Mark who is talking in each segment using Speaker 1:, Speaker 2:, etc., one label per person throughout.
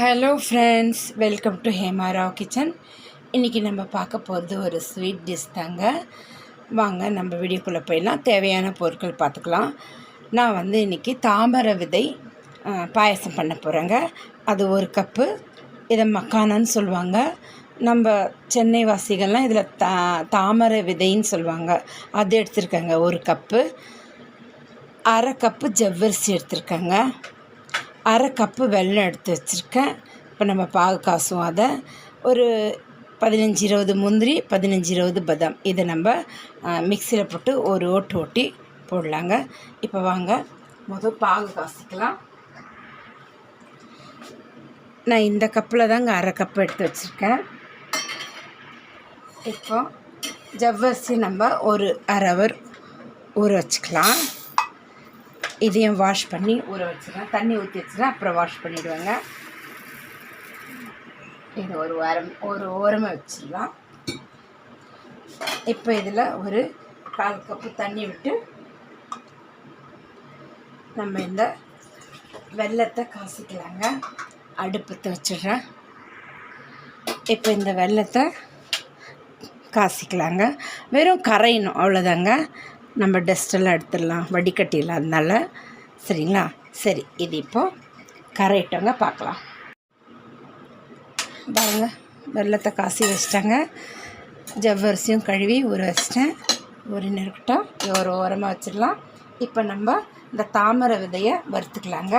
Speaker 1: Hello friends welcome to Hema Rao kitchen இன்றைக்கி நம்ம பார்க்க போகிறது ஒரு ஸ்வீட் டிஷ் தாங்க. வாங்க நம்ம வீடியோக்குள்ளே போயிடலாம். தேவையான பொருட்கள் பார்த்துக்கலாம். நான் வந்து இன்றைக்கி தாமரை விதை பாயசம் பாயாசம் பண்ண போகிறேங்க அது ஒரு கப்பு. இதை மக்கானான்னு சொல்லுவாங்க. நம்ம சென்னை வாசிகள்லாம் இதில் தா தாமரை விதைன்னு சொல்லுவாங்க. அது எடுத்துருக்கேங்க ஒரு கப்பு. அரை கப்பு ஜவ்வரிசி எடுத்துருக்கேங்க. அரை கப்பு வெல்லம் எடுத்து வச்சுருக்கேன். இப்போ நம்ம பாகு காசும் அதை ஒரு பதினஞ்சு இருபது முந்திரி பதினஞ்சு இருபது பதாம். இதை நம்ம மிக்சியில் போட்டு ஒரு ஓட்டு ஓட்டி போடலாங்க. இப்போ வாங்க முதல் பாகு காசிக்கலாம். நான் இந்த கப்பில் தாங்க அரை கப்பு எடுத்து வச்சுருக்கேன். இப்போ ஜவ்வரிசி நம்ம ஒரு அரை ஹவர் ஊற வச்சுக்கலாம். இதையும் வாஷ் பண்ணி ஊற வச்சுருவேன் தண்ணி ஊற்றி வச்சுருவேன் அப்புறம் வாஷ் பண்ணிவிடுவேங்க இது ஒரு வாரம் ஒரு ஓரமாக வச்சிடலாம். இப்போ இதில் ஒரு கால் கப்பு தண்ணி விட்டு நம்ம இந்த வெல்லத்தை காசிக்கலாங்க. அடுப்பத்தை வச்சிடுறேன். இப்போ இந்த வெல்லத்தை காசிக்கலாங்க. வெறும் கரையணும் அவ்வளோதாங்க நம்ம டஸ்டெல்லாம் எடுத்துடலாம் வடிகட்டிடலாம் அதனால. சரிங்களா? சரி இது இப்போது கரையிட்டவங்க பார்க்கலாம். பாருங்க வெள்ளத்தை காசி வச்சிட்டாங்க. ஜவ்வரிசியும் கழுவி ஊற வச்சிட்டேன். ஒரு இருக்கட்டும் ஒரு ஓரமாக வச்சிடலாம். இப்போ நம்ம இந்த தாமரை விதையை வறுத்துக்கலாங்க.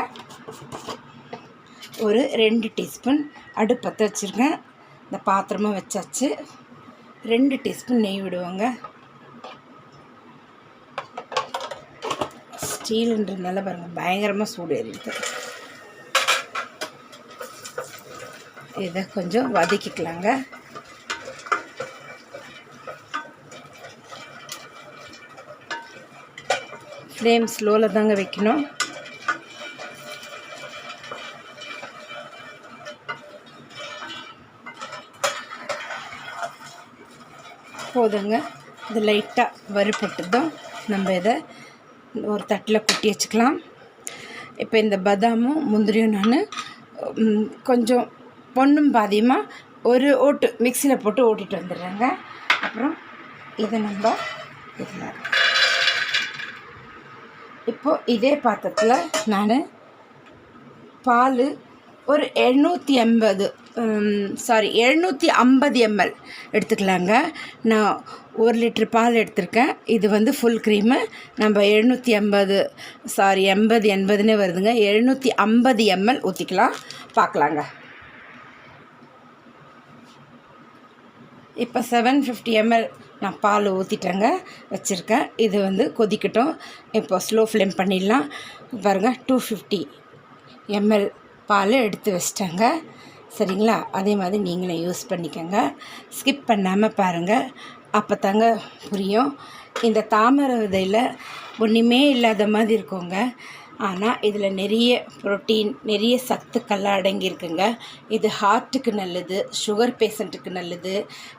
Speaker 1: ஒரு ரெண்டு டீஸ்பூன் அடுப்பத்தை வச்சுருக்கேன். இந்த பாத்திரமாக வச்சாச்சு. ரெண்டு டீஸ்பூன் நெய் விடுவாங்க. ஸ்டீலுன்றதுனால பாருங்கள் பயங்கரமாக சூடு ஏறிடுது. இதை கொஞ்சம் வதக்கிக்கலாங்க. ஃப்ளேம் ஸ்லோவில் தாங்க வைக்கணும். போதுங்க. இது லைட்டாக வறுபட்டதும் நம்ம இதை ஒரு தட்டில் கொட்டி வச்சுக்கலாம். இப்போ இந்த பதாமும் முந்திரியும் நான் கொஞ்சம் பொண்ணும் பாதியமாக ஒரு ஓட்டு மிக்சியில் போட்டு ஓட்டிட்டு வந்துடுறேங்க. அப்புறம் இதை நம்ம இதில் இப்போது இதே பாத்திரத்தில் நான் பால் ஒரு எழுநூற்றி எண்பது சாரி எழுநூற்றி ஐம்பது எம்எல் எடுத்துக்கலாங்க. நான் ஒரு லிட்ரு பால் எடுத்திருக்கேன். இது வந்து ஃபுல் க்ரீமு நம்ம எழுநூற்றி ஐம்பது சாரி எண்பது எண்பதுன்னே வருதுங்க. எழுநூற்றி ஐம்பது எம்எல் ஊற்றிக்கலாம் பார்க்கலாங்க. இப்போ செவன் ஃபிஃப்டி எம்எல் நான் பால் ஊற்றிட்டேங்க வச்சுருக்கேன். இது வந்து கொதிக்கட்டும். இப்போ ஸ்லோ ஃப்ளேம் பண்ணிடலாம். பாருங்கள் டூ ஃபிஃப்டி எம்எல் பால் எடுத்து வச்சிட்டேங்க. சரிங்களா? அதே மாதிரி நீங்களும் யூஸ் பண்ணிக்கோங்க. ஸ்கிப் பண்ணாமல் பாருங்கள் அப்போ தாங்க புரியும். இந்த தாமரை விதையில் ஒன்றுமே இல்லாத மாதிரி இருக்குங்க. ஆனால் இதில் நிறைய புரோட்டீன் நிறைய சத்துக்கள்லாம் அடங்கியிருக்குங்க. இது ஹார்ட்டுக்கு நல்லது சுகர் பேஷண்ட்டுக்கு நல்லது.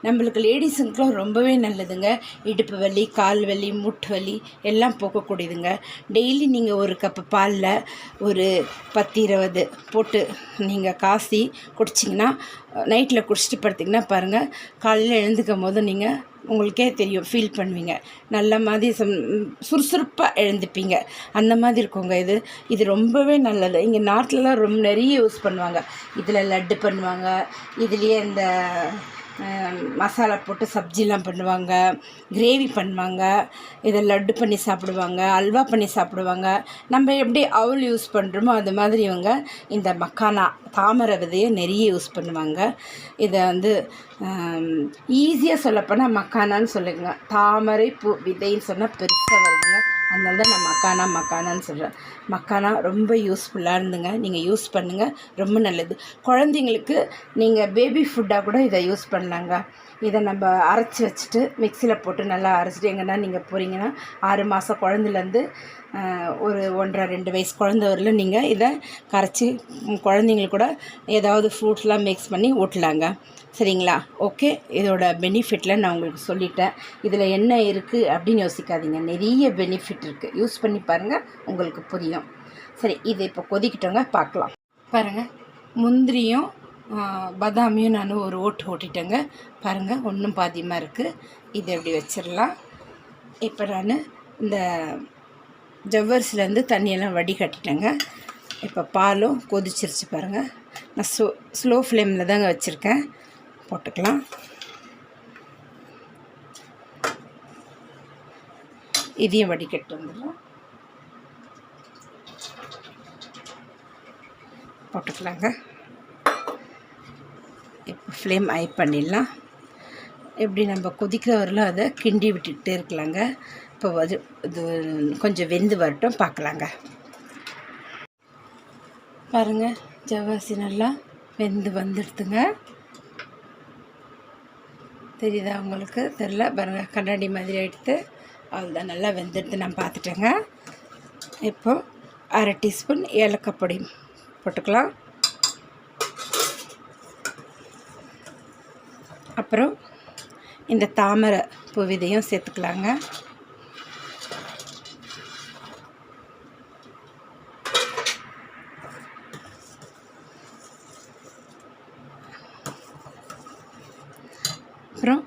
Speaker 1: நம்மளுக்கு லேடிஸுங்களுக்கும் ரொம்பவே நல்லதுங்க. இடுப்பு வலி கால் வலி முட்டு வலி எல்லாம் போக்கக்கூடியதுங்க டெய்லி நீங்கள் ஒரு கப்பு பாலில் ஒரு பத்து இருபது போட்டு நீங்கள் காசி குடிச்சிங்கன்னா நைட்டில் குடிச்சிட்டு படுத்திங்கன்னா பாருங்கள் காலையில் எழுந்துக்கும் போது நீங்கள் உங்களுக்கே தெரியும் ஃபீல் பண்ணுவீங்க. நல்ல மாதிரி சம் சுறுசுறுப்பாக எழுந்துப்பீங்க. அந்த மாதிரி இருக்குங்க இது. இது ரொம்பவே நல்லது. இங்கே நார்த்லலாம் ரொம்ப நிறைய யூஸ் பண்ணுவாங்க. இதில் லட்டு பண்ணுவாங்க. இதுலேயே இந்த மசாலா போட்டு சப்ஜிலாம் பண்ணுவாங்க கிரேவி பண்ணுவாங்க இதை லட்டு பண்ணி சாப்பிடுவாங்க அல்வா பண்ணி சாப்பிடுவாங்க. நம்ம எப்படி அவுல் யூஸ் பண்ணுறோமோ அது மாதிரி இவங்க இந்த மக்கானா தாமரை விதையை நிறைய யூஸ் பண்ணுவாங்க. இதை வந்து ஈஸியாக சொல்லப்போனால் மக்கானான்னு சொல்லுங்க. தாமரை பூ விதைன்னு சொன்னால் பெருசாக வருதுங்க. அதனால தான் நான் மக்கானா மக்கானான்னு சொல்கிறேன் மக்கானா ரொம்ப யூஸ்ஃபுல்லாக இருந்துங்க. நீங்கள் யூஸ் பண்ணுங்கள் ரொம்ப நல்லது. குழந்தைங்களுக்கு நீங்கள் பேபி ஃபுட்டாக கூட இதை யூஸ் பண்ணலாங்க. இதை நம்ம அரைச்சி வச்சுட்டு மிக்சியில் போட்டு நல்லா அரைச்சிட்டு எங்கன்னா நீங்கள் போகிறீங்கன்னா ஆறு மாதம் குழந்தைலேருந்து ஒரு ஒன்றரை ரெண்டு வயசு குழந்த வரலும் நீங்கள் இதை கரைச்சி குழந்தைங்களுக்கு கூட ஏதாவது ஃப்ரூட்ஸ்லாம் மிக்ஸ் பண்ணி ஊட்டலாங்க. சரிங்களா? ஓகே இதோட பெனிஃபிட்டில் நான் உங்களுக்கு சொல்லிட்டேன். இதில் என்ன இருக்குது அப்படின்னு யோசிக்காதீங்க. நிறைய பெனிஃபிட் இருக்குது யூஸ் பண்ணி பாருங்கள் உங்களுக்கு புரியும். சரி இது இப்போ கொதிக்கிட்டோங்க பார்க்கலாம். பாருங்கள் முந்திரியும் பதாமியும் நான் ஒரு ஓட்டு ஓட்டிட்டேங்க. பாருங்கள் ஒன்றும் பாதியமாக இருக்குது இதை எப்படி வச்சிடலாம் இப்போ நான் இந்த ஜவ்வரிசிலேருந்து தண்ணியெல்லாம் வடிகட்டிட்டேங்க இப்போ பாலும் கொதிச்சிருச்சு பாருங்கள் நான் ஸ்லோ ஸ்லோ ஃப்ளேமில் தாங்க வச்சுருக்கேன். போட்டுக்கலாம். இதையும் வடிகட்டு வந்துடலாம் போட்டுக்கலாங்க. இப்போ ஃப்ளேம் ஐ பண்ணிடலாம். எப்படி நம்ம கொதிக்கிற வரலும் அதை கிண்டி விட்டுக்கிட்டே இருக்கலாங்க. இப்போ அது இது கொஞ்சம் வெந்து வரட்டும் பார்க்கலாங்க. பாருங்கள் ஜவ்வாசி நல்லா வெந்து வந்துடுதுங்க. தெரியுதா உங்களுக்கு? தெரில பாருங்கள் கண்ணாடி மாதிரி எடுத்து அவ்வளோதான் நல்லா வெந்துடுது. நான் பார்த்துட்டேங்க. இப்போ அரை டீஸ்பூன் ஏலக்காய் பொடி போட்டுக்கலாம். அப்புறம் இந்த தாமரை பூ விதையும் சேர்த்துக்கலாங்க. அப்புறம்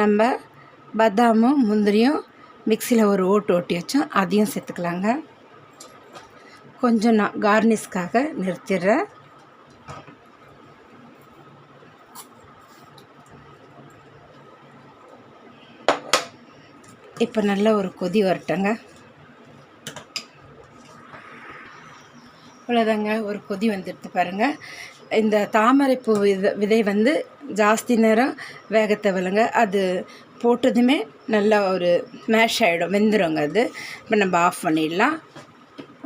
Speaker 1: நம்ம பதாமும் முந்திரியும் மிக்சியில் ஒரு ஓட்டு ஓட்டி வச்சோம். அதையும் சேர்த்துக்கலாங்க. கொஞ்சம் நான் கார்னிஷ்காக நிறுத்திடுறேன். இப்போ நல்ல ஒரு கொதி வரட்டுங்க. அவ்வளோதாங்க ஒரு கொதி வந்துடுது பாருங்கள் இந்த தாமரைப்பூ விதை விதை வந்து ஜாஸ்தி நேரம் வேக தேவையில்லைங்க அது போட்டதுமே நல்லா ஒரு மேஷ் ஆகிடும் வெந்துடுங்க அது. இப்போ நம்ம ஆஃப் பண்ணிடலாம்.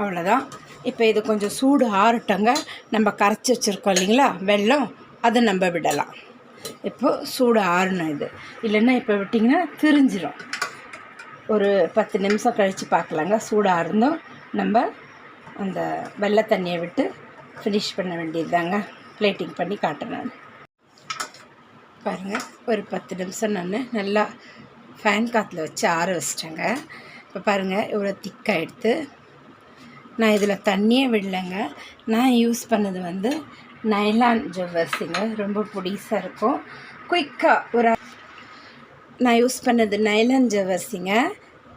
Speaker 1: அவ்வளோதான் இப்போ இது கொஞ்சம் சூடு ஆறட்டங்க. நம்ம கரைச்சி வச்சுருக்கோம் இல்லைங்களா வெள்ளம் அதை நம்ம விடலாம். இப்போது சூடு ஆறணும் இது. இல்லைன்னா இப்போ விட்டிங்கன்னா திரிஞ்சிடும் ஒரு பத்து நிமிஷம் கழித்து பார்க்கலாங்க சூடு இருந்தும் நம்ம அந்த வெள்ளை தண்ணியை விட்டு ஃபினிஷ் பண்ண வேண்டியதுதாங்க. பிளேட்டிங் பண்ணி காட்டுறேன். பாருங்கள் ஒரு பத்து நிமிஷம் நான் நல்லா ஃபேன் காற்றுல வச்சு ஆற வச்சிட்டேங்க. இப்போ பாருங்கள் இவ்வளோ திக்காக எடுத்து நான் இதில் தண்ணியே விடலைங்க. நான் யூஸ் பண்ணது வந்து நைலான் ஜவ்வரிசிங்க ரொம்ப புடிசாக இருக்கும். குயிக்காக ஒரு நான் யூஸ் பண்ணது நைலான் ஜவ்வரிசிங்க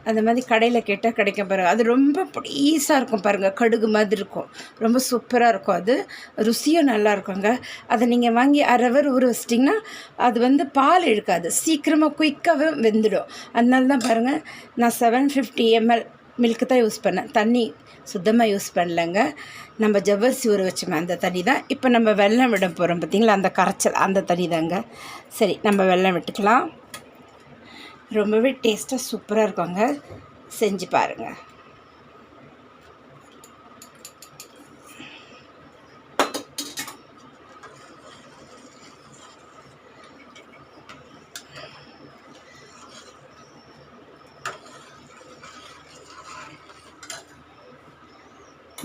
Speaker 1: அந்த மாதிரி கடையில் கேட்டால் கிடைக்கும் பாருங்கள் அது ரொம்ப பொடிசாக இருக்கும் பாருங்கள் கடுகு மாதிரி இருக்கும். ரொம்ப சூப்பராக இருக்கும் அது. ருசியும் நல்லா இருக்குங்க. அதை நீங்கள் வாங்கி அரை ஹவர் ஊற வச்சிட்டிங்கன்னா அது வந்து பால் இழுக்காது. சீக்கிரமாக குயிக்காகவே வெந்துடும். அதனால தான் பாருங்கள் நான் செவன் ஃபிஃப்டி எம்எல் மில்க்கு தான் யூஸ் பண்ணேன். தண்ணி சுத்தமாக யூஸ் பண்ணலைங்க. நம்ம ஜவ்வரிசி ஊற வச்சோமே அந்த தண்ணி தான். இப்போ நம்ம வெள்ளம் விட போகிறோம் பார்த்தீங்களா அந்த கரைச்சல் அந்த தண்ணி தாங்க. சரி நம்ம வெள்ளம் விட்டுக்கலாம். ரொம்பவே டேஸ்ட்டாக சூப்பராக இருக்குங்க. செஞ்சு பாருங்கள்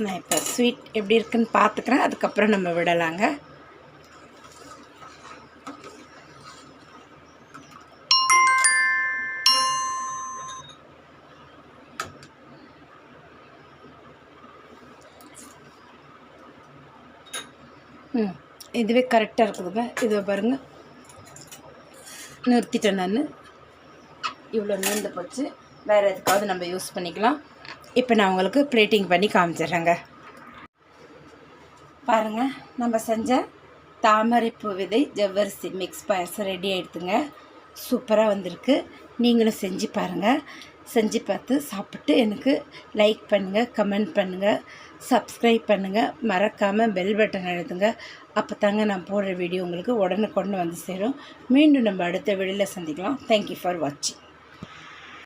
Speaker 1: நான் இப்போ ஸ்வீட் எப்படி இருக்குன்னு பார்த்துக்கிறேன். அதுக்கப்புறம் நம்ம விடலாங்க. இதுவே கரெக்டாக இருக்குதுங்க இதை பாருங்கள் நிறுத்திட்டேன் நான். இவ்வளோ நேர்ந்து போச்சு. வேறு எதுக்காவது நம்ம யூஸ் பண்ணிக்கலாம். இப்போ நான் உங்களுக்கு ப்ளேட்டிங் பண்ணி காமிச்சிடுறேங்க. பாருங்கள் நம்ம செஞ்ச தாமரைப்பூ விதை ஜவ்வரிசி மிக்ஸ் பாயசம் ரெடி ஆகிடுதுங்க சூப்பராக வந்திருக்கு. நீங்களும் செஞ்சு பாருங்கள் செஞ்சு பார்த்து சாப்பிட்டு எனக்கு லைக் பண்ணுங்கள் கமெண்ட் பண்ணுங்கள் சப்ஸ்கிரைப் பண்ணுங்கள் மறக்காமல் பெல் பட்டன் எழுதுங்க அப்போ தாங்க நான் போடுற வீடியோ உங்களுக்கு உடனுக்குடனே வந்து சேரும். மீண்டும் நம்ம அடுத்த வீடியோவில் சந்திக்கலாம். தேங்க்யூ ஃபார் வாட்சிங்